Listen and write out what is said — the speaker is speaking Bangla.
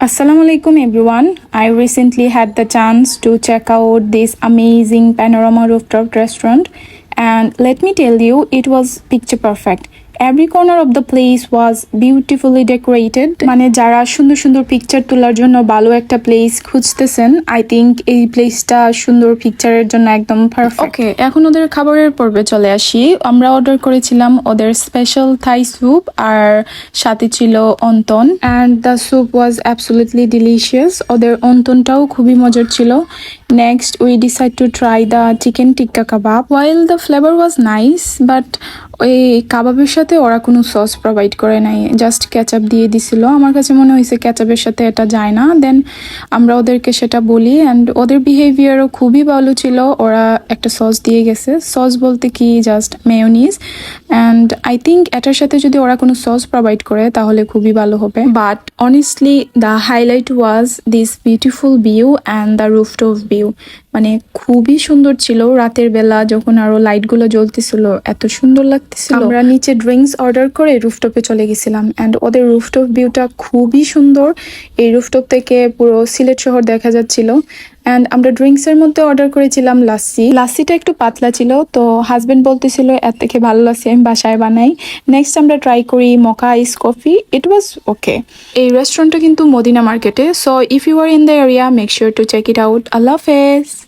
Assalamu alaikum everyone. I recently had the chance to check out this amazing panorama rooftop restaurant and let me tell you it was picture perfect. Every corner of the place was beautifully decorated মানে যারা সুন্দর সুন্দর পিকচার তোলার জন্য ভালো একটা প্লেস খুঁজতেছেন আই থিঙ্ক এই প্লেসটা সুন্দর পিকচারের জন্য একদম পারফেক্ট ওকে এখন ওদের খাবারের পর্বে চলে আসি। আমরা অর্ডার করেছিলাম ওদের স্পেশাল থাই স্যুপ আর সাথে ছিল wonton. And the soup was absolutely delicious ওদের অন্তনটাও খুবই মজার ছিল। Next we decide to try the chicken tikka kebab while the flavour was nice but ওই কাবাবের সাথে ওরা কোনো সস প্রোভাইড করে নাই। জাস্ট ক্যাচআপ দিয়ে দিছিল। আমার কাছে মনে হয়েছে ক্যাচআপের সাথে এটা যায় না। দেন আমরা ওদেরকে সেটা বলি অ্যান্ড ওদের বিহেভিয়ারও খুবই ভালো ছিল। ওরা একটা সস দিয়ে গেছে। সস বলতে কি? Just mayonnaise and I think এটার সাথে যদি ওরা কোনো সস প্রোভাইড করে, তাহলে খুবই ভালো হবে। But honestly the highlight was this beautiful view and the rooftop view frio, মানে খুবই সুন্দর ছিল। রাতের বেলা যখন আরও লাইটগুলো জ্বলতেছিল, এত সুন্দর লাগতেছিল। আমরা নিচে ড্রিঙ্কস অর্ডার করে রুফটপে চলে গেছিলাম। অ্যান্ড ওদের রুফটপ ভিউটা খুবই সুন্দর। এই রুফটপ থেকে পুরো সিলেট শহর দেখা যাচ্ছিল। অ্যান্ড আমরা ড্রিঙ্কসের মধ্যে অর্ডার করেছিলাম লাস্সি। লাস্সিটা একটু পাতলা ছিল, তো হাজবেন্ড বলতেছিল এর থেকে ভালো লাস্সি আমি বাসায় বানাই। নেক্সট আমরা ট্রাই করি মকা আইস কফি ইট ওয়াজ ওকে এই রেস্টুরেন্টটা কিন্তু মদিনা মার্কেটে so if you are in the area make sure to check it out আল্লাহ হাফেজ।